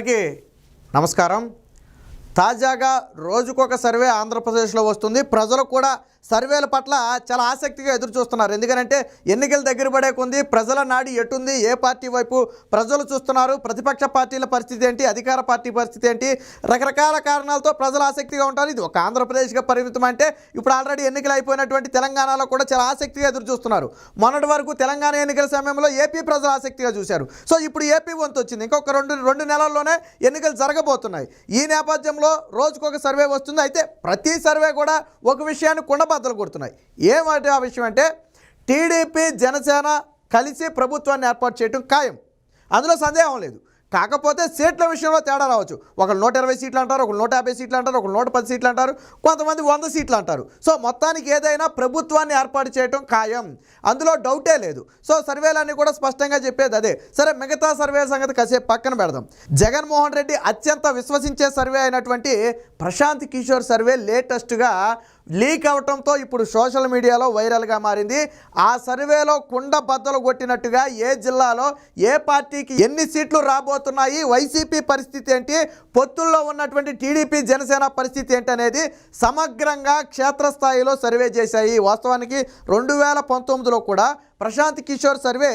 అందరికీ నమస్కారం. తాజాగా రోజుకొక సర్వే ఆంధ్రప్రదేశ్లో వస్తుంది. ప్రజలు కూడా సర్వేల పట్ల చాలా ఆసక్తిగా ఎదురు చూస్తున్నారు ఎందుకంటే ఎన్నికలు దగ్గర పడే కొంది ప్రజల నాడి ఎటుంది ఏ పార్టీ వైపు ప్రజలు చూస్తున్నారు ప్రతిపక్ష పార్టీల పరిస్థితి ఏంటి అధికార పార్టీ పరిస్థితి ఏంటి రకరకాల కారణాలతో ప్రజలు ఆసక్తిగా ఉంటారు. ఇది ఒక ఆంధ్రప్రదేశ్గా పరిమితం అంటే ఇప్పుడు ఆల్రెడీ ఎన్నికలు అయిపోయినటువంటి తెలంగాణలో కూడా చాలా ఆసక్తిగా ఎదురు చూస్తున్నారు మొన్నటి వరకు తెలంగాణ ఎన్నికల సమయంలో ఏపీ ప్రజలు ఆసక్తిగా చూశారు. సో ఇప్పుడు ఏపీ వంతు వచ్చింది. ఇంకొక రెండు రెండు నెలల్లోనే ఎన్నికలు జరగబోతున్నాయి. ఈ నేపథ్యంలో రోజుకొక సర్వే వస్తుంది. అయితే ప్రతి సర్వే కూడా ఒక విషయాన్ని బద్దలు కొడుతున్నాయి. ఏమంటే ఆ విషయం అంటే టీడీపీ జనసేన కలిసి ప్రభుత్వాన్ని ఏర్పాటు చేయడం ఖాయం. అందులో సందేహం లేదు. కాకపోతే సీట్ల విషయంలో తేడా రావచ్చు. ఒకళ్ళు నూట ఇరవై సీట్లు అంటారు ఒకళ్ళు నూట యాభై సీట్లు అంటారు ఒకళ్ళు నూట పది సీట్లు అంటారు కొంతమంది వంద సీట్లు అంటారు. సో మొత్తానికి ఏదైనా ప్రభుత్వాన్ని ఏర్పాటు చేయడం ఖాయం. అందులో డౌటే లేదు. సో సర్వేలన్నీ కూడా స్పష్టంగా చెప్పేది అదే. సరే మిగతా సర్వే సంగతి కాసేపు పక్కన పెడదాం. జగన్మోహన్ రెడ్డి అత్యంత విశ్వసించే సర్వే అయినటువంటి ప్రశాంత్ కిషోర్ సర్వే లేటెస్ట్గా లీక్ అవటంతో ఇప్పుడు సోషల్ మీడియాలో వైరల్గా మారింది. ఆ సర్వేలో కుండ బద్దలు కొట్టినట్టుగా ఏ జిల్లాలో ఏ పార్టీకి ఎన్ని సీట్లు రాబోతున్నాయి వైసీపీ పరిస్థితి ఏంటి పొత్తుల్లో ఉన్నటువంటి టీడీపీ జనసేన పరిస్థితి ఏంటి అనేది సమగ్రంగా క్షేత్రస్థాయిలో సర్వే చేశాయి. వాస్తవానికి రెండు వేల పంతొమ్మిదిలో కూడా ప్రశాంత్ కిషోర్ సర్వే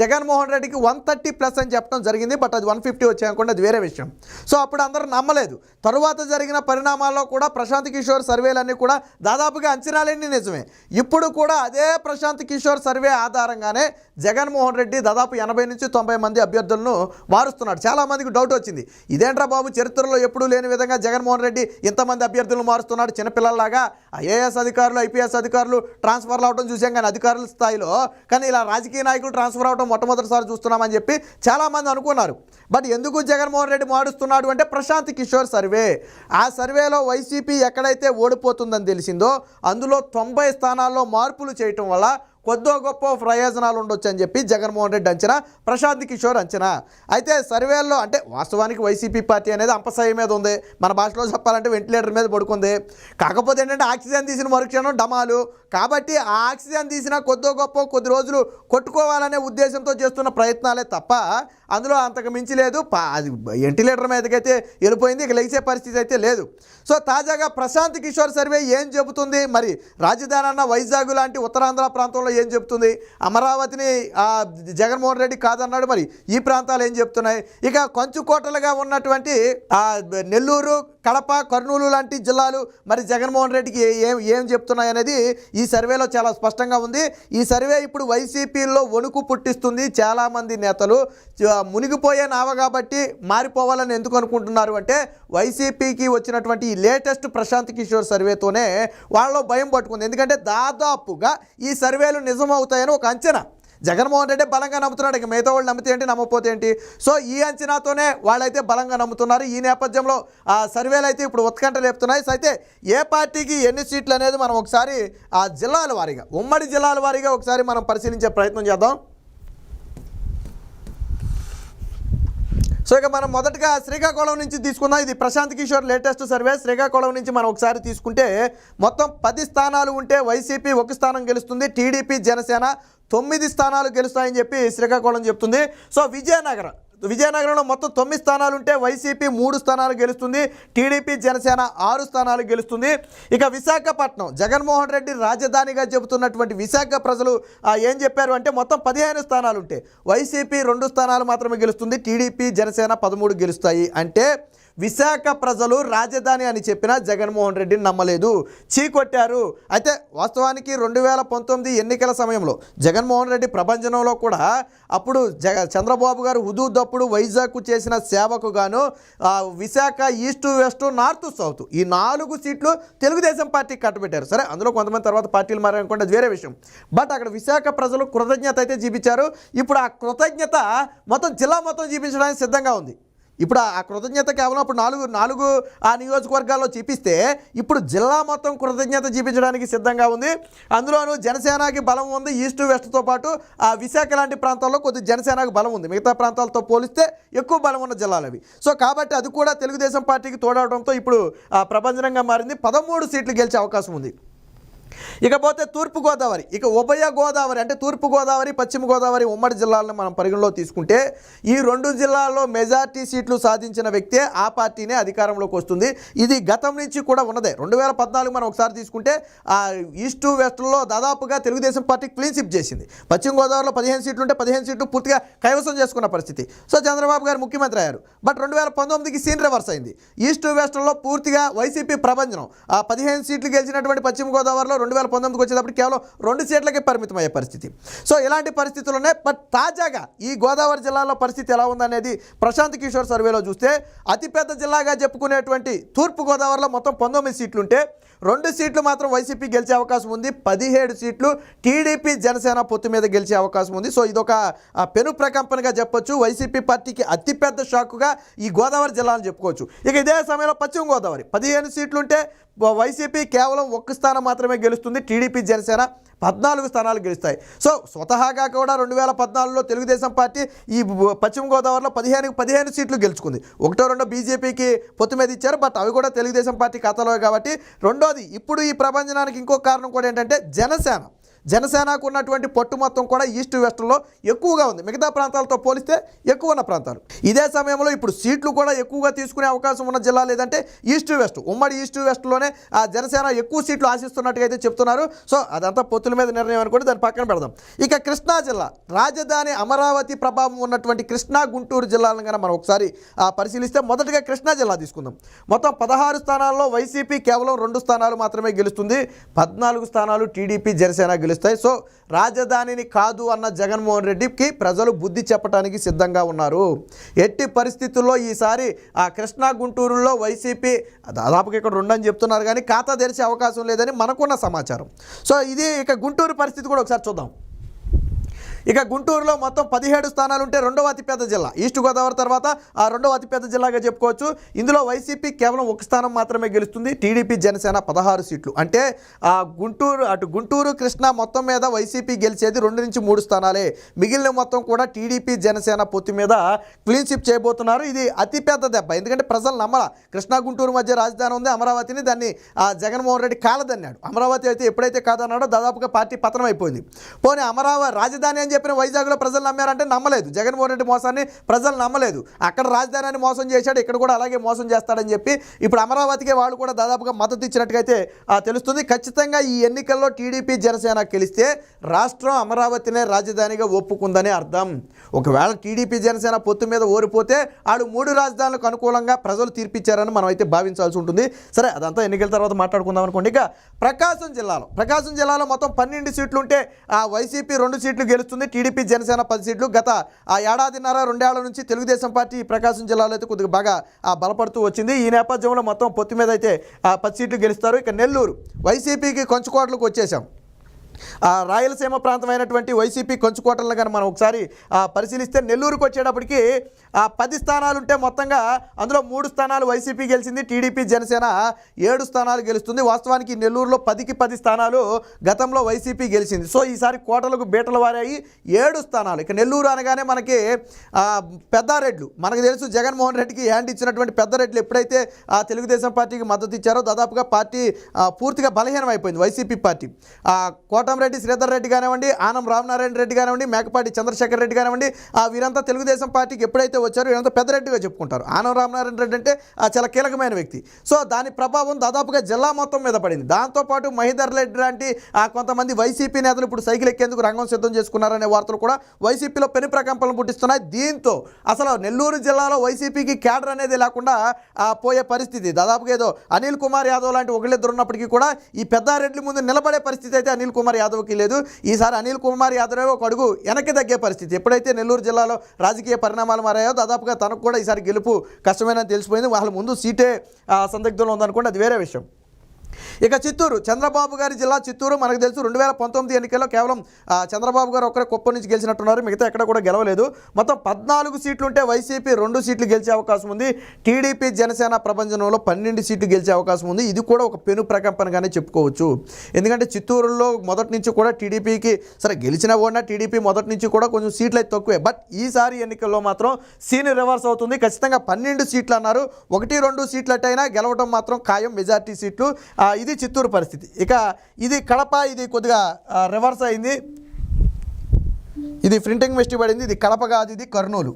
జగన్మోహన్ రెడ్డికి వన్ థర్టీ ప్లస్ అని చెప్పడం జరిగింది బట్ అది వన్ ఫిఫ్టీ వచ్చాయనుకోండి అది వేరే విషయం. సో అప్పుడు అందరూ నమ్మలేదు. తరువాత జరిగిన పరిణామాల్లో కూడా ప్రశాంత్ కిషోర్ సర్వేలన్నీ కూడా దాదాపుగా అంచనాలన్నీ నిజమే. ఇప్పుడు కూడా అదే ప్రశాంత్ కిషోర్ సర్వే ఆధారంగానే జగన్మోహన్ రెడ్డి దాదాపు ఎనభై నుంచి తొంభై మంది అభ్యర్థులను మారుస్తున్నాడు. చాలామందికి డౌట్ వచ్చింది. ఇదేంట్రా బాబు చరిత్రలో ఎప్పుడూ లేని విధంగా జగన్మోహన్ రెడ్డి ఇంతమంది అభ్యర్థులను మారుస్తున్నాడు. చిన్నపిల్లల్లాగా ఐఏఎస్ అధికారులు ఐపీఎస్ అధికారులు ట్రాన్స్ఫర్లు అవడం చూసాం కానీ అధికారుల స్థాయిలో కానీ ఇలా రాజకీయ నాయకులు ట్రాన్స్ఫర్ అవడం మొట్టమొదటిసారి చూస్తున్నామని చెప్పి చాలామంది అనుకున్నారు. బట్ ఎందుకు జగన్మోహన్ రెడ్డి మారుస్తున్నాడు అంటే ప్రశాంత్ కిషోర్ సర్వే. ఆ సర్వేలో వైసీపీ ఎక్కడైతే ఓడిపోతుందని తెలిసిందో అందులో తొంభై స్థానాల్లో మార్పులు చేయటం వల్ల కొద్దో గొప్ప ప్రయోజనాలు ఉండొచ్చు అని చెప్పి జగన్మోహన్ రెడ్డి అంచనా ప్రశాంత్ కిషోర్ అంచనా. అయితే సర్వేల్లో అంటే వాస్తవానికి వైసీపీ పార్టీ అనేది అంపసాయి మీద ఉంది. మన భాషలో చెప్పాలంటే వెంటిలేటర్ మీద పడుకుంది. కాకపోతే ఏంటంటే ఆక్సిజన్ తీసిన మరుక్షణం డమాలు కాబట్టి ఆ ఆక్సిజన్ తీసిన కొద్దో గొప్ప కొద్ది రోజులు కొట్టుకోవాలనే ఉద్దేశంతో చేస్తున్న ప్రయత్నాలే తప్ప అందులో అంతకు మించి లేదు. అది వెంటిలేటర్ మీదకైతే వెళ్ళిపోయింది. ఇక లెగిసే పరిస్థితి అయితే లేదు. సో తాజాగా ప్రశాంత్ కిషోర్ సర్వే ఏం చెబుతుంది? మరి రాజధాని అన్న వైజాగ్ లాంటి ఉత్తరాంధ్ర ప్రాంతంలో ఏం చెబుతుంది? అమరావతిని జగన్మోహన్ రెడ్డి కాదన్నాడు. మరి ఈ ప్రాంతాలు ఏం చెప్తున్నాయి ఇక కంచుకోటలుగా ఉన్నటువంటి నెల్లూరు కడప కర్నూలు లాంటి జిల్లాలు మరి జగన్మోహన్ రెడ్డికి ఏం ఏం చెప్తున్నాయి అనేది ఈ సర్వేలో చాలా స్పష్టంగా ఉంది. ఈ సర్వే ఇప్పుడు వైసీపీలో వణుకు పుట్టిస్తుంది చాలామంది నేతలు. మునిగిపోయే నావ కాబట్టి మారిపోవాలని ఎందుకు అనుకుంటున్నారు అంటే వైసీపీకి వచ్చినటువంటి ఈ లేటెస్ట్ ప్రశాంత్ కిషోర్ సర్వేతోనే వాళ్ళలో భయం పట్టుకుంది. ఎందుకంటే దాదాపుగా ఈ సర్వేలు నిజమవుతాయని ఒక అంచనా. జగన్మోహన్ రెడ్డి బలంగా నమ్ముతున్నాడు. ఇక మిగతా వాళ్ళు నమ్మితే ఏంటి నమ్మకపోతే ఏంటి? సో ఈ అంచనాతోనే వాళ్ళైతే బలంగా నమ్ముతున్నారు. ఈ నేపథ్యంలో ఆ సర్వేలు అయితే ఇప్పుడు ఉత్కంఠ లేపుతున్నాయి. అయితే ఏ పార్టీకి ఎన్ని సీట్లు అనేది మనం ఒకసారి ఆ జిల్లాల వారీగా ఉమ్మడి జిల్లాల వారీగా ఒకసారి మనం పరిశీలించే ప్రయత్నం చేద్దాం. సో ఇక మనం మొదటగా శ్రీకాకుళం నుంచి తీసుకుందాం. ఇది ప్రశాంత్ కిషోర్ లేటెస్ట్ సర్వే. శ్రీకాకుళం నుంచి మనం ఒకసారి తీసుకుంటే మొత్తం పది స్థానాలు ఉంటే వైసీపీ ఒక స్థానం గెలుస్తుంది టీడీపీ జనసేన తొమ్మిది స్థానాలు గెలుస్తాయని చెప్పి శ్రీకాకుళం చెప్తుంది. సో విజయనగరం విజయనగరంలో మొత్తం తొమ్మిది స్థానాలు ఉంటే వైసీపీ మూడు స్థానాలు గెలుస్తుంది టీడీపీ జనసేన ఆరు స్థానాలు గెలుస్తుంది. ఇక విశాఖపట్నం జగన్మోహన్ రెడ్డి రాజధానిగా చెబుతున్నటువంటి విశాఖ ప్రజలు ఏం చెప్పారు అంటే మొత్తం పదిహేను స్థానాలు ఉంటే వైసీపీ రెండు స్థానాలు మాత్రమే గెలుస్తుంది టీడీపీ జనసేన పదమూడు గెలుస్తాయి. అంటే విశాఖ ప్రజలు రాజధాని అని చెప్పినా జగన్మోహన్ రెడ్డిని నమ్మలేదు. చీకొట్టారు. అయితే వాస్తవానికి రెండు వేల పంతొమ్మిది ఎన్నికల సమయంలో జగన్మోహన్ రెడ్డి ప్రభంజనంలో కూడా అప్పుడు జగ చంద్రబాబు గారు హుదూదప్పుడు వైజాగ్కు చేసిన సేవకు గాను Visakha east west north south ఈ నాలుగు సీట్లు తెలుగుదేశం పార్టీకి కట్టబెట్టారు. సరే అందులో కొంతమంది తర్వాత పార్టీలు మారనుకుంటే వేరే విషయం. బట్ అక్కడ విశాఖ ప్రజలు కృతజ్ఞత అయితే చూపించారు. ఇప్పుడు ఆ కృతజ్ఞత మొత్తం జిల్లా మొత్తం చూపించడానికి సిద్ధంగా ఉంది. ఇప్పుడు ఆ కృతజ్ఞత కేవలం ఇప్పుడు నాలుగు నాలుగు ఆ నియోజకవర్గాల్లో చూపిస్తే ఇప్పుడు జిల్లా మొత్తం కృతజ్ఞత చూపించడానికి సిద్ధంగా ఉంది. అందులోనూ జనసేనకి బలం ఉంది. ఈస్ట్ వెస్ట్తో పాటు ఆ విశాఖ లాంటి ప్రాంతాల్లో కొద్ది జనసేనకు బలం ఉంది. మిగతా ప్రాంతాలతో పోలిస్తే ఎక్కువ బలం ఉన్న జిల్లాలు అవి. సో కాబట్టి అది కూడా తెలుగుదేశం పార్టీకి తోడవడంతో ఇప్పుడు ఆ, ప్రభంజనంగా మారింది. పదమూడు సీట్లు గెలిచే అవకాశం ఉంది. ఇకపోతే తూర్పుగోదావరి ఇక ఉభయ గోదావరి అంటే తూర్పుగోదావరి పశ్చిమ గోదావరి ఉమ్మడి జిల్లాలను మనం పరిగణలో తీసుకుంటే ఈ రెండు జిల్లాల్లో మెజార్టీ సీట్లు సాధించిన వ్యక్తే ఆ పార్టీనే అధికారంలోకి వస్తుంది. ఇది గతం నుంచి కూడా ఉన్నదే. రెండు వేల పద్నాలుగు మనం ఒకసారి తీసుకుంటే ఆ ఈస్ట్ వెస్ట్లో దాదాపుగా తెలుగుదేశం పార్టీ క్లీన్ స్విప్ చేసింది. పశ్చిమ గోదావరిలో పదిహేను సీట్లు ఉంటే పదిహేను సీట్లు పూర్తిగా కైవసం చేసుకున్న పరిస్థితి. సో చంద్రబాబు గారు ముఖ్యమంత్రి అయ్యారు. బట్ రెండు వేల పంతొమ్మిదికి సీన్ రివర్స్ అయింది. ఈస్ట్ వెస్ట్లో పూర్తిగా వైసీపీ ప్రభంజనం. ఆ పదిహేను సీట్లు గెలిచినటువంటి పశ్చిమ గోదావరిలో రెండు వేల పంతొమ్మిదికి వచ్చేటప్పుడు కేవలం రెండు సీట్లకే పరిమితం అయ్యే పరిస్థితి. సో ఇలాంటి పరిస్థితులు ఉన్నాయి బట్ తాజాగా ఈ గోదావరి జిల్లాలో పరిస్థితి ఎలా ఉందనేది ప్రశాంత్ కిషోర్ సర్వేలో చూస్తే అతిపెద్ద జిల్లాగా చెప్పుకునేటువంటి తూర్పు గోదావరిలో మొత్తం పంతొమ్మిది సీట్లు ఉంటే రెండు సీట్లు మాత్రం వైసీపీ గెలిచే అవకాశం ఉంది పదిహేడు సీట్లు టీడీపీ జనసేన పొత్తు మీద గెలిచే అవకాశం ఉంది. సో ఇదొక పెను ప్రకంపనగా చెప్పొచ్చు. వైసీపీ పార్టీకి అతిపెద్ద షాకుగా ఈ గోదావరి జిల్లాను చెప్పుకోవచ్చు. ఇక ఇదే సమయంలో పశ్చిమ గోదావరి పదిహేను సీట్లుంటే వైసీపీ కేవలం ఒక్క స్థానం మాత్రమే గెలుస్తుంది. టీడీపీ జనసేన పద్నాలుగు స్థానాలు గెలుస్తాయి. సో స్వతహాగా కూడా రెండు వేల పద్నాలుగులో తెలుగుదేశం పార్టీ ఈ పశ్చిమ గోదావరిలో పదిహేను పదిహేను సీట్లు గెలుచుకుంది. ఒకటో రెండో బీజేపీకి పొత్తు మీద ఇచ్చారు. బట్ అవి కూడా తెలుగుదేశం పార్టీ ఖాతాలో కాబట్టి రెండోది ఇప్పుడు ఈ ప్రభంజనానికి ఇంకో కారణం కూడా ఏంటంటే జనసేన. జనసేనకు ఉన్నటువంటి పట్టు మొత్తం కూడా ఈస్ట్ వెస్ట్లో ఎక్కువగా ఉంది. మిగతా ప్రాంతాలతో పోలిస్తే ఎక్కువ ఉన్న ప్రాంతాలు. ఇదే సమయంలో ఇప్పుడు సీట్లు కూడా ఎక్కువగా తీసుకునే అవకాశం ఉన్న జిల్లా లేదంటే ఈస్ట్ వెస్ట్ ఉమ్మడి ఈస్ట్ వెస్ట్లోనే ఆ జనసేన ఎక్కువ సీట్లు ఆశిస్తున్నట్టుగా అయితే చెప్తున్నారు. సో అదంతా పొత్తుల మీద నిర్ణయం అనుకుంటే దాన్ని పక్కన పెడదాం. ఇక కృష్ణా జిల్లా రాజధాని అమరావతి ప్రభావం ఉన్నటువంటి కృష్ణా గుంటూరు జిల్లాలను కనుక మనం ఒకసారి ఆ, పరిశీలిస్తే మొదటగా కృష్ణా జిల్లా తీసుకుందాం. మొత్తం పదహారు స్థానాల్లో వైసీపీ కేవలం రెండు స్థానాలు మాత్రమే గెలుస్తుంది. పద్నాలుగు స్థానాలు టీడీపీ జనసేన చేస్తాయి. సో రాజధానిని కాదు అన్న జగన్మోహన్ రెడ్డికి ప్రజలు బుద్ధి చెప్పడానికి సిద్ధంగా ఉన్నారు. ఎట్టి పరిస్థితుల్లో ఈసారి ఆ కృష్ణా గుంటూరులో వైసీపీ దాదాపుగా ఇక్కడ ఉండని చెప్తున్నారు కానీ ఖాతా తెరిచే అవకాశం లేదని మనకున్న సమాచారం. సో ఇది ఇక గుంటూరు పరిస్థితి కూడా ఒకసారి చూద్దాం. ఇక గుంటూరులో మొత్తం పదిహేడు స్థానాలు ఉంటే రెండవ అతిపెద్ద జిల్లా. ఈస్ట్ గోదావరి తర్వాత ఆ రెండవ అతిపెద్ద జిల్లాగా చెప్పుకోవచ్చు. ఇందులో వైసీపీ కేవలం ఒక స్థానం మాత్రమే గెలుస్తుంది. టీడీపీ జనసేన పదహారు సీట్లు. అంటే ఆ గుంటూరు అటు గుంటూరు కృష్ణా మొత్తం మీద వైసీపీ గెలిచేది రెండు నుంచి మూడు స్థానాలే. మిగిలిన మొత్తం కూడా టీడీపీ జనసేన పొత్తు మీద క్లీన్ షిప్ చేయబోతున్నారు. ఇది అతిపెద్ద దెబ్బ. ఎందుకంటే ప్రజలు నమ్మల. కృష్ణా గుంటూరు మధ్య రాజధాని ఉంది. అమరావతిని దాన్ని ఆ జగన్మోహన్ రెడ్డి కాలదన్నాడు. అమరావతి అయితే ఎప్పుడైతే కాదన్నాడో దాదాపుగా పార్టీ పతనం అయిపోయింది. పోనీ అమరావతి రాజధాని అని చెప్పిన వైజాగ్లో ప్రజలు నమ్మారంటే నమ్మలేదు. జగన్మోహన్ రెడ్డి మోసాన్ని ప్రజలు నమ్మలేదు. అక్కడ రాజధానిని మోసం చేశాడు ఇక్కడ కూడా అలాగే మోసం చేస్తాడని చెప్పి ఇప్పుడు అమరావతికి వాళ్ళు కూడా దాదాపుగా మద్దతు ఇచ్చినట్టుగైతే ఆ, తెలుస్తుంది. ఖచ్చితంగా ఈ ఎన్నికల్లో టీడీపీ జనసేన గెలిస్తే రాష్ట్రం అమరావతినే రాజధానిగా ఒప్పుకుందని అర్థం. ఒకవేళ టీడీపీ జనసేన పొత్తు మీద ఓడిపోతే ఆడు మూడు రాజధానులకు అనుకూలంగా ప్రజలు తీర్పిచ్చారని మనం అయితే భావించాల్సి ఉంటుంది. సరే అదంతా ఎన్నికల తర్వాత మాట్లాడుకుందాం అనుకోండి. ఇక ప్రకాశం జిల్లాలో ప్రకాశం జిల్లాలో మొత్తం పన్నెండు సీట్లు ఉంటే ఆ వైసీపీ రెండు సీట్లు గెలుస్తుంది. టీడీపీ జనసేన పది సీట్లు. గత ఆ ఏడాదిన్నర రెండేళ్ళ నుంచి తెలుగుదేశం పార్టీ ప్రకాశం జిల్లాలో అయితే కొద్దిగా బాగా బలపడుతూ వచ్చింది. ఈ నేపథ్యంలో మొత్తం పొత్తు మీద అయితే ఆ, పది సీట్లు గెలుస్తారు. ఇక నెల్లూరు వైసీపీకి కొంచుకోట్లకు వచ్చేసాం రాయలసీమ ప్రాంతమైనటువంటి వైసీపీ కొంచుకోటలను కానీ మనం ఒకసారి పరిశీలిస్తే నెల్లూరుకు వచ్చేటప్పటికి ఆ పది స్థానాలు ఉంటే మొత్తంగా అందులో మూడు స్థానాలు వైసీపీ గెలిచింది టీడీపీ జనసేన ఏడు స్థానాలు గెలుస్తుంది. వాస్తవానికి నెల్లూరులో పదికి పది స్థానాలు గతంలో వైసీపీ గెలిచింది. సో ఈసారి కోటలకు బీటలు వారాయి ఏడు స్థానాలు. ఇక నెల్లూరు అనగానే మనకి పెద్దారెడ్లు. మనకు తెలుసు జగన్మోహన్ రెడ్డికి హ్యాండ్ ఇచ్చినటువంటి పెద్దారెడ్లు ఎప్పుడైతే ఆ తెలుగుదేశం పార్టీకి మద్దతు ఇచ్చారో దాదాపుగా పార్టీ పూర్తిగా బలహీనం అయిపోయింది వైసీపీ పార్టీ. ఆ, కోటంరెడ్డి శ్రీధర్ రెడ్డి కానివ్వండి ఆనం రామనారాయణ రెడ్డి కానివ్వండి మేకపాటి చంద్రశేఖర్ రెడ్డి కానివ్వండి ఆ వీరంతా తెలుగుదేశం పార్టీకి ఎప్పుడైతే వచ్చారో వీరంతా పెద్దరెడ్డిగా చెప్పుకుంటారు. ఆనం రామనారాయణ రెడ్డి అంటే చాలా కీలకమైన వ్యక్తి. సో దాని ప్రభావం దాదాపుగా జిల్లా మొత్తం మీద పడింది. దాంతోపాటు మహిదర్ రెడ్డి లాంటి ఆ, కొంతమంది వైసీపీ నేతలు ఇప్పుడు సైకిల్ ఎక్కేందుకు రంగం సిద్ధం చేసుకున్నారనే వార్తలు కూడా వైసీపీలో పెను ప్రకంపనలు పుట్టిస్తున్నాయి. దీంతో అసలు నెల్లూరు జిల్లాలో వైసీపీకి క్యాడర్ అనేది లేకుండా ఆ, పోయే పరిస్థితి. దాదాపుగా ఏదో అనిల్ కుమార్ యాదవ్ లాంటి ఒకళ్ళిద్దరు ఉన్నప్పటికీ కూడా ఈ పెద్దారెడ్డి ముందు నిలబడే పరిస్థితి అయితే అనిల్ కుమార్ కుమార్ యాదవ్కి లేదు. ఈసారి అనిల్ కుమార్ యాదవ్ ఒక అడుగు వెనక్కి తగ్గే పరిస్థితి. ఎప్పుడైతే నెల్లూరు జిల్లాలో రాజకీయ పరిణామాలు మారాయో దాదాపుగా తనకు కూడా ఈసారి గెలుపు కష్టమేనని తెలిసిపోయింది. వాళ్ళ ముందు సీటే సందిగ్ధంలో ఉందనుకోండి అది వేరే విషయం. ఇక చిత్తూరు చంద్రబాబు గారి జిల్లా చిత్తూరు మనకు తెలుసు రెండు వేల పంతొమ్మిది ఎన్నికల్లో కేవలం చంద్రబాబు గారు ఒక్కరే కుప్ప నుంచి గెలిచినట్టున్నారు. మిగతా ఎక్కడ కూడా గెలవలేదు. మొత్తం పద్నాలుగు సీట్లు ఉంటే వైసీపీ రెండు సీట్లు గెలిచే అవకాశం ఉంది. టీడీపీ జనసేన ప్రపంచంలో పన్నెండు సీట్లు గెలిచే అవకాశం ఉంది. ఇది కూడా ఒక పెను ప్రకంపనగానే చెప్పుకోవచ్చు. ఎందుకంటే చిత్తూరులో మొదటి నుంచి కూడా టీడీపీకి సరే గెలిచిన ఓడినా టీడీపీ మొదటి నుంచి కూడా కొంచెం సీట్లు అయితే తక్కువే. బట్ ఈసారి ఎన్నికల్లో మాత్రం సీన్ రివర్స్ అవుతుంది. ఖచ్చితంగా పన్నెండు సీట్లు అన్నారు. ఒకటి రెండు సీట్లు అట్టయినా గెలవడం మాత్రం ఖాయం. మెజార్టీ సీట్లు ఇది చిత్తూరు పరిస్థితి. ఇక ఇది కడప ఇది కొద్దిగా రివర్స్ అయింది. ఇది ప్రింటింగ్ మిస్టేక్ పడింది ఇది కడప కాదు ఇది కర్నూలు.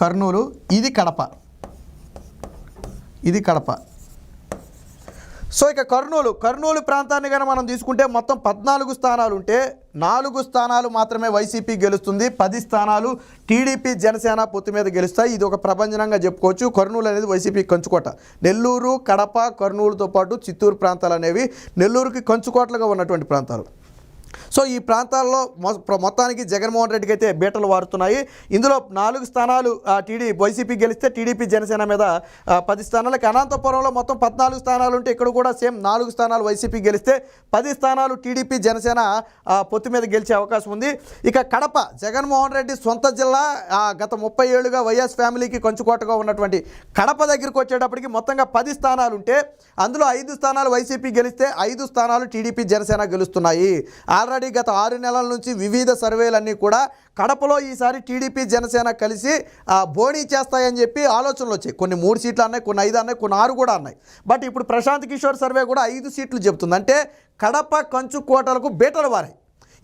కర్నూలు ఇది కడప. ఇది కడప. సో ఇక కర్నూలు కర్నూలు ప్రాంతాన్ని కనుక మనం తీసుకుంటే మొత్తం పద్నాలుగు స్థానాలు ఉంటే నాలుగు స్థానాలు మాత్రమే వైసీపీ గెలుస్తుంది. పది స్థానాలు టీడీపీ జనసేన పొత్తు మీద గెలుస్తాయి. ఇది ఒక ప్రభంజనంగా చెప్పుకోవచ్చు. కర్నూలు అనేది వైసీపీ కంచుకోట. నెల్లూరు కడప కర్నూలుతో పాటు చిత్తూరు ప్రాంతాలు అనేవి నెల్లూరుకి కంచుకోటలుగా ఉన్నటువంటి ప్రాంతాలు. సో ఈ ప్రాంతాల్లో మొ- మొత్తానికి జగన్మోహన్ రెడ్డికి అయితే బీటలు వారుతున్నాయి. ఇందులో నాలుగు స్థానాలు టీడీ వైసీపీ గెలిస్తే టీడీపీ జనసేన మీద పది స్థానాలకి అనంతపురంలో మొత్తం పద్నాలుగు స్థానాలు ఉంటే ఇక్కడ కూడా సేమ్ నాలుగు స్థానాలు వైసీపీ గెలిస్తే పది స్థానాలు టీడీపీ జనసేన పొత్తు మీద గెలిచే అవకాశం ఉంది. ఇక కడప జగన్మోహన్ రెడ్డి సొంత జిల్లా గత ముప్పై ఏళ్ళుగా వైఎస్ ఫ్యామిలీకి కంచుకోటగా ఉన్నటువంటి కడప దగ్గరికి వచ్చేటప్పటికి మొత్తంగా పది స్థానాలు ఉంటే అందులో ఐదు స్థానాలు వైసీపీ గెలిస్తే ఐదు స్థానాలు టీడీపీ జనసేన గెలుస్తున్నాయి. ఆల్రెడీ గత ఆరు నెలల నుంచి వివిధ సర్వేలన్నీ కూడా కడపలో ఈసారి టీడీపీ జనసేన కలిసి ఆ, బోణీ చేస్తాయని చెప్పి ఆలోచనలు వచ్చాయి. కొన్ని మూడు సీట్లు అన్నాయి కొన్ని ఐదు అన్నాయి కొన్ని ఆరు కూడా అన్నాయి. బట్ ఇప్పుడు ప్రశాంత్ కిషోర్ సర్వే కూడా ఐదు సీట్లు చెబుతుంది. అంటే కడప కంచు కోటలకు బీటలు వారాయి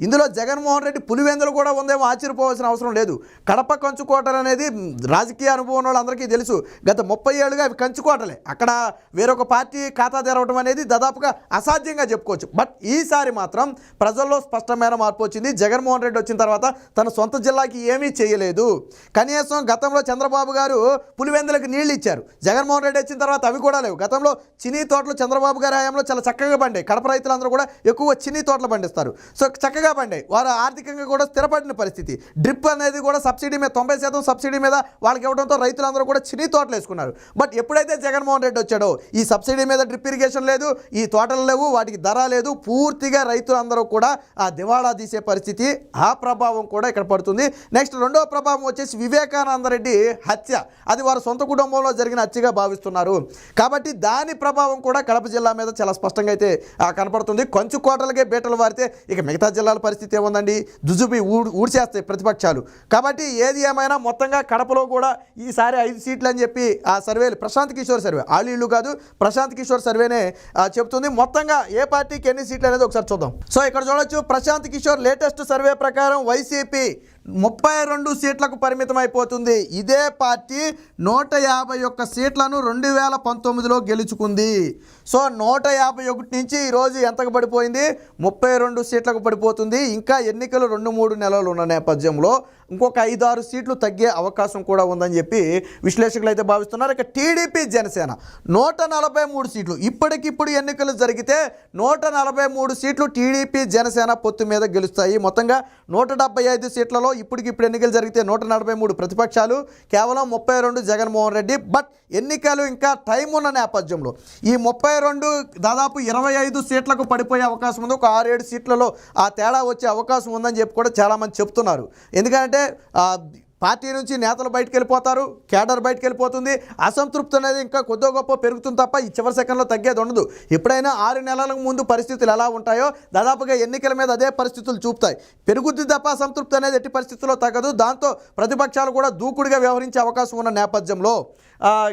ఇందులో జగన్మోహన్ రెడ్డి పులివెందులు కూడా ఉందేమో ఆశ్చర్యపోవాల్సిన అవసరం లేదు. కడప కంచుకోటలు అనేది రాజకీయ అనుభవం వాళ్ళందరికీ తెలుసు. గత ముప్పై ఏళ్ళుగా అవి కంచుకోటలే. అక్కడ వేరొక పార్టీ ఖాతా తెరవడం అనేది దాదాపుగా అసాధ్యంగా చెప్పుకోవచ్చు. బట్ ఈసారి మాత్రం ప్రజల్లో స్పష్టమైన మార్పు వచ్చింది. జగన్మోహన్ రెడ్డి వచ్చిన తర్వాత తన సొంత జిల్లాకి ఏమీ చేయలేదు. కనీసం గతంలో చంద్రబాబు గారు పులివెందులకు నీళ్ళు ఇచ్చారు. జగన్మోహన్ రెడ్డి వచ్చిన తర్వాత అవి కూడా లేవు. గతంలో చినీ తోటలు చంద్రబాబు గారి హయాంలో చాలా చక్కగా పండాయి. కడప రైతులందరూ కూడా ఎక్కువ చినీ తోటలు పండిస్తారు. సో చక్కగా పండాయి వారు ఆర్థికంగా కూడా స్థిరపడిన పరిస్థితి. డ్రిప్ అనేది కూడా సబ్సిడీ మీద తొంభై శాతం సబ్సిడీ మీద వాళ్ళకి ఇవ్వడంతో రైతులందరూ కూడా చిన్ని తోటలు వేసుకున్నారు. బట్ ఎప్పుడైతే జగన్మోహన్ రెడ్డి వచ్చాడో ఈ సబ్సిడీ మీద డ్రిప్ ఇరిగేషన్ లేదు ఈ తోటలు లేవు వాటికి ధర లేదు పూర్తిగా రైతులందరూ కూడా ఆ దివాళా తీసే పరిస్థితి ఆ ప్రభావం కూడా ఇక్కడ పడుతుంది. నెక్స్ట్ రెండవ ప్రభావం వచ్చేసి వివేకానంద రెడ్డి హత్య. అది వారి సొంత కుటుంబంలో జరిగిన హత్యగా భావిస్తున్నారు. కాబట్టి దాని ప్రభావం కూడా కడప జిల్లా మీద చాలా స్పష్టంగా అయితే కనపడుతుంది. కొంచెం కోటలకే బీటలు వారితే ఇక మిగతా జిల్లాలు పరిస్థితి ఏముందండి? దుజుబి ఊడ్చేస్తాయి ప్రతిపక్షాలు. కాబట్టి ఏది ఏమైనా మొత్తంగా కడపలో కూడా ఈసారి ఐదు సీట్లు అని చెప్పి ఆ సర్వేలు ప్రశాంత్ కిషోర్ సర్వే. ఆళ్ళు ఇళ్ళు కాదు ప్రశాంత్ కిషోర్ సర్వేనే చెప్తుంది. మొత్తంగా ఏ పార్టీకి ఎన్ని సీట్లు అనేది ఒకసారి చూద్దాం. సో ఇక్కడ చూడొచ్చు ప్రశాంత్ కిషోర్ లేటెస్ట్ సర్వే ప్రకారం వైసీపీ ముప్పై రెండు సీట్లకు పరిమితం అయిపోతుంది ఇదే పార్టీ నూట యాభై ఒక్క సీట్లను రెండు వేల పంతొమ్మిదిలో గెలుచుకుంది. సో నూట యాభై ఒకటి నుంచి ఈరోజు ఎంతకు పడిపోయింది? ముప్పై రెండు సీట్లకు పడిపోతుంది. ఇంకా ఎన్నికలు రెండు మూడు నెలలు ఉన్న నేపథ్యంలో ఇంకొక ఐదారు సీట్లు తగ్గే అవకాశం కూడా ఉందని చెప్పి విశ్లేషకులు అయితే భావిస్తున్నారు. ఇక టీడీపీ జనసేన నూట నలభై మూడు సీట్లు. ఇప్పటికిప్పుడు ఎన్నికలు జరిగితే నూట నలభై మూడు సీట్లు టీడీపీ జనసేన పొత్తు మీద గెలుస్తాయి. మొత్తంగా నూట డెబ్బై ఐదు సీట్లలో ఇప్పటికిప్పుడు ఎన్నికలు జరిగితే నూట నలభై మూడు ప్రతిపక్షాలు కేవలం ముప్పై రెండు జగన్మోహన్ రెడ్డి. బట్ ఎన్నికలు ఇంకా టైం ఉన్న నేపథ్యంలో ఈ ముప్పై రెండు దాదాపు ఇరవై ఐదు సీట్లకు పడిపోయే అవకాశం ఉంది. ఒక ఆరేడు సీట్లలో ఆ తేడా వచ్చే అవకాశం ఉందని చెప్పి కూడా చాలామంది చెప్తున్నారు. ఎందుకంటే పార్టీ నుంచి నేతలు బయటకు వెళ్ళిపోతారు కేడర్ బయటకు వెళ్ళిపోతుంది అసంతృప్తి అనేది ఇంకా కొద్దో గొప్ప పెరుగుతుంది తప్ప ఈ చివరి సెకండ్లో తగ్గేది ఉండదు. ఎప్పుడైనా ఆరు నెలలకు ముందు పరిస్థితులు ఎలా ఉంటాయో దాదాపుగా ఎన్నికల మీద అదే పరిస్థితులు చూపుతాయి. పెరుగుద్ది తప్ప అసంతృప్తి అనేది ఎట్టి పరిస్థితుల్లో తగ్గదు. దాంతో ప్రతిపక్షాలు కూడా దూకుడుగా వ్యవహరించే అవకాశం ఉన్న నేపథ్యంలో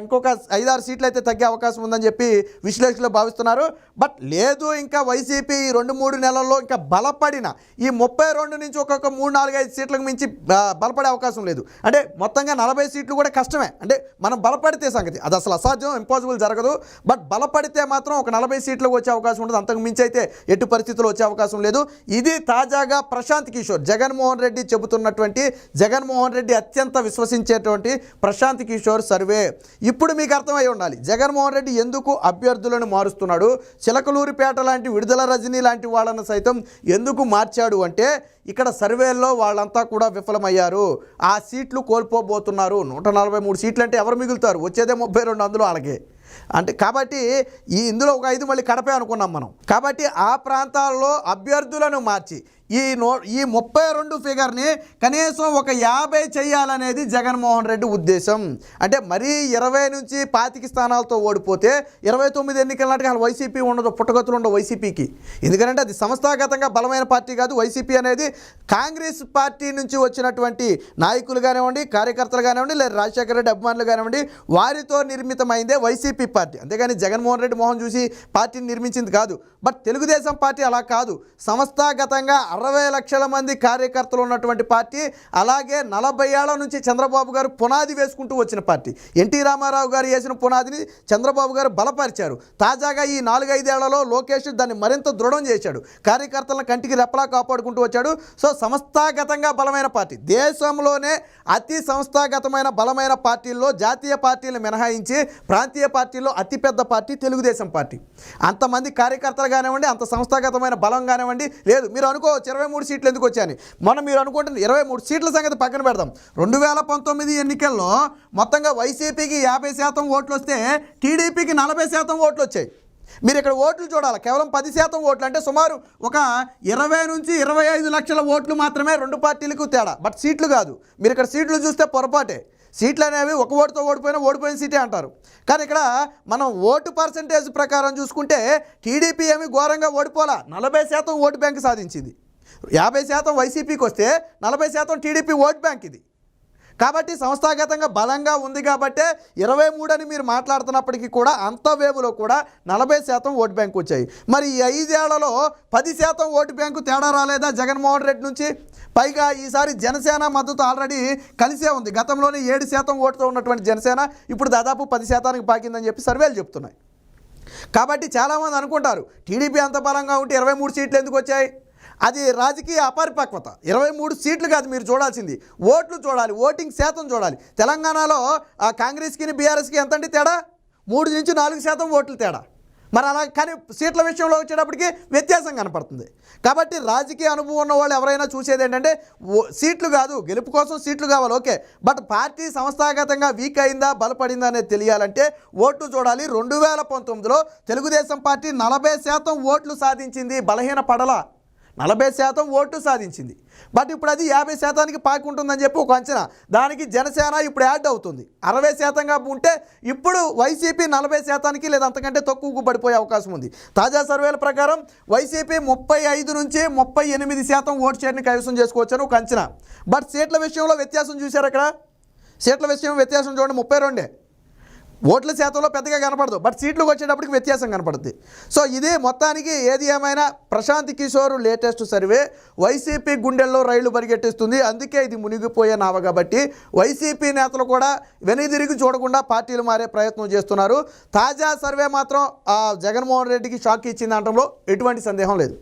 ఇంకొక ఐదారు సీట్లు అయితే తగ్గే అవకాశం ఉందని చెప్పి విశ్లేషకులు భావిస్తున్నారు. బట్ లేదు ఇంకా వైసీపీ ఈ రెండు మూడు నెలల్లో ఇంకా బలపడిన ఈ ముప్పై రెండు నుంచి ఒక్కొక్క మూడు నాలుగు ఐదు సీట్లకు మించి బలపడే అవకాశం లేదు. అంటే మొత్తంగా నలభై సీట్లు కూడా కష్టమే. అంటే మనం బలపడితే సంగతి అది అసలు అసాధ్యం ఇంపాసిబుల్ జరగదు. బట్ బలపడితే మాత్రం ఒక నలభై సీట్లకు వచ్చే అవకాశం ఉంటుంది అంతకు మించి అయితే ఎటు పరిస్థితుల్లో వచ్చే అవకాశం లేదు. ఇది తాజాగా ప్రశాంత్ కిషోర్ జగన్మోహన్ రెడ్డి చెబుతున్నటువంటి జగన్మోహన్ రెడ్డి అత్యంత విశ్వసించేటువంటి ప్రశాంత్ కిషోర్ సర్వే ఇప్పుడు మీకు అర్థమై ఉండాలి. జగన్మోహన్ రెడ్డి ఎందుకు అభ్యర్థులను మారుస్తున్నాడు? చిలకలూరిపేట లాంటి విడుదల రజనీ లాంటి వాళ్ళను సైతం ఎందుకు మార్చాడు అంటే ఇక్కడ సర్వేల్లో వాళ్ళంతా కూడా విఫలమయ్యారు. ఆ సీట్లు కోల్పోబోతున్నారు. నూట నలభై మూడు సీట్లు అంటే ఎవరు మిగులుతారు? వచ్చేదే ముప్పై రెండు అందులో అలాగే అంటే కాబట్టి ఈ ఇందులో ఒక ఐదు మళ్ళీ కడపే అనుకున్నాం మనం. కాబట్టి ఆ ప్రాంతాల్లో అభ్యర్థులను మార్చి ఈ నో ఈ ముప్పై రెండు ఫిగర్ని కనీసం ఒక యాభై చేయాలనేది జగన్మోహన్ రెడ్డి ఉద్దేశం. అంటే మరీ ఇరవై నుంచి పాతిక స్థానాలతో ఓడిపోతే ఇరవై తొమ్మిది ఎన్నికల నాటికి అసలు వైసీపీ ఉండదు పుట్టగతులు ఉండవు వైసీపీకి. ఎందుకంటే అది సంస్థాగతంగా బలమైన పార్టీ కాదు వైసీపీ అనేది కాంగ్రెస్ పార్టీ నుంచి వచ్చినటువంటి నాయకులు కానివ్వండి కార్యకర్తలు కానివ్వండి లేదా రాజశేఖర రెడ్డి అభిమానులు కానివ్వండి వారితో నిర్మితమైందే వైసీపీ పార్టీ. అంతేగాని జగన్మోహన్ రెడ్డి మోహన్ చూసి పార్టీని నిర్మించింది కాదు. బట్ తెలుగుదేశం పార్టీ అలా కాదు. సంస్థాగతంగా అరవై లక్షల మంది కార్యకర్తలు ఉన్నటువంటి పార్టీ అలాగే నలభై ఏళ్ళ నుంచి చంద్రబాబు గారు పునాది వేసుకుంటూ వచ్చిన పార్టీ. ఎన్టీ రామారావు గారు వేసిన పునాదిని చంద్రబాబు గారు బలపరిచారు. తాజాగా ఈ నాలుగైదేళ్ళలో లోకేష్ దాన్ని మరింత దృఢం చేశాడు. కార్యకర్తలను కంటికి రెప్పలా కాపాడుకుంటూ వచ్చాడు. సో సంస్థాగతంగా బలమైన పార్టీ. దేశంలోనే అతి సంస్థాగతమైన బలమైన పార్టీల్లో జాతీయ పార్టీలు మినహాయించి ప్రాంతీయ పార్టీల్లో అతిపెద్ద పార్టీ తెలుగుదేశం పార్టీ. అంతమంది కార్యకర్తలు కానివ్వండి అంత సంస్థాగతమైన బలం కానివ్వండి లేదు మీరు అనుకోవచ్చు. ఇరవై మూడు సీట్లు ఎందుకు వచ్చాయని? మనం మీరు అనుకుంటున్న ఇరవై మూడు సీట్ల సంగతి పక్కన పెడదాం. రెండు వేల పంతొమ్మిది ఎన్నికల్లో మొత్తంగా వైసీపీకి యాభై శాతం ఓట్లు వస్తే టీడీపీకి నలభై శాతం ఓట్లు వచ్చాయి మీరు ఇక్కడ ఓట్లు చూడాలి. కేవలం పది శాతం ఓట్లు అంటే సుమారు ఒక ఇరవై నుంచి ఇరవై ఐదు లక్షల ఓట్లు మాత్రమే రెండు పార్టీలకు తేడా. బట్ సీట్లు కాదు. మీరు ఇక్కడ సీట్లు చూస్తే పొరపాటే. సీట్లు అనేవి ఒక ఓటుతో ఓడిపోయినా ఓడిపోయిన సీటే అంటారు. కానీ ఇక్కడ మనం ఓటు పర్సంటేజ్ ప్రకారం చూసుకుంటే టీడీపీ ఏమి ఘోరంగా ఓడిపోలా. నలభై శాతం ఓటు బ్యాంక్ సాధించింది. యాభై శాతం వైసీపీకి వస్తే నలభై శాతం టీడీపీ ఓట్ బ్యాంక్ ఇది. కాబట్టి సంస్థాగతంగా బలంగా ఉంది కాబట్టే ఇరవై మూడని మీరు మాట్లాడుతున్నప్పటికీ కూడా అంత వేవులో కూడా నలభై శాతం ఓటు బ్యాంక్ వచ్చాయి. మరి ఈ ఐదేళ్ళలో పది శాతం ఓటు బ్యాంకు తేడా రాలేదా జగన్మోహన్ రెడ్డి నుంచి? పైగా ఈసారి జనసేన మద్దతు ఆల్రెడీ కలిసే ఉంది. గతంలోనే ఏడు శాతం ఓటుతో ఉన్నటువంటి జనసేన ఇప్పుడు దాదాపు పది శాతానికి పాకిందని చెప్పి సర్వేలు చెప్తున్నాయి. కాబట్టి చాలామంది అనుకుంటారు టీడీపీ అంత బలంగా ఉంటే ఇరవై మూడు సీట్లు ఎందుకు వచ్చాయి? అది రాజకీయ అపరిపక్వత. ఇరవై మూడు సీట్లు కాదు మీరు చూడాల్సింది. ఓట్లు చూడాలి ఓటింగ్ శాతం చూడాలి. తెలంగాణలో ఆ కాంగ్రెస్కి బీఆర్ఎస్కి ఎంతండి తేడా? మూడు నుంచి నాలుగు శాతం ఓట్లు తేడా. మరి అలా కానీ సీట్ల విషయంలో వచ్చేటప్పటికి వ్యత్యాసం కనపడుతుంది. కాబట్టి రాజకీయ అనుభవం ఉన్న వాళ్ళు ఎవరైనా చూసేది ఏంటంటే ఓ- సీట్లు కాదు గెలుపు కోసం సీట్లు కావాలి ఓకే. బట్ పార్టీ సంస్థాగతంగా వీక్ అయిందా బలపడిందా అనేది తెలియాలంటే ఓట్లు చూడాలి. రెండు వేల పంతొమ్మిదిలో తెలుగుదేశం పార్టీ నలభై శాతం ఓట్లు సాధించింది బలహీన పడల. నలభై శాతం ఓటు సాధించింది. బట్ ఇప్పుడు అది యాభై శాతానికి పాకుంటుందని చెప్పి ఒక అంచనా. దానికి జనసేన ఇప్పుడు యాడ్ అవుతుంది. అరవై శాతంగా ఉంటే ఇప్పుడు వైసీపీ నలభై శాతానికి లేదా అంతకంటే తక్కువకు పడిపోయే అవకాశం ఉంది. తాజా సర్వేల ప్రకారం వైసీపీ ముప్పై ఐదు నుంచి ముప్పై ఎనిమిది శాతం ఓటు షేర్ని కైవసం చేసుకోవచ్చని ఒక అంచనా. బట్ సీట్ల విషయంలో వ్యత్యాసం చూశారు అక్కడ సీట్ల విషయం వ్యత్యాసం చూడండి. ముప్పై రెండే. ఓట్ల శాతంలో పెద్దగా కనపడదు. బట్ సీట్లకు వచ్చేటప్పటికి వ్యత్యాసం కనపడుద్ది. సో ఇది మొత్తానికి ఏది ఏమైనా Prashant Kishor latest survey. YCP గుండెల్లో రైళ్ళు పరిగెట్టిస్తుంది. అందుకే ఇది మునిగిపోయే నావ కాబట్టి వైసీపీ నేతలు కూడా వెనుదిరిగి చూడకుండా పార్టీలు మారే ప్రయత్నం చేస్తున్నారు. తాజా సర్వే మాత్రం జగన్మోహన్ రెడ్డికి షాక్ ఇచ్చింది అనడంలో ఎటువంటి సందేహం లేదు.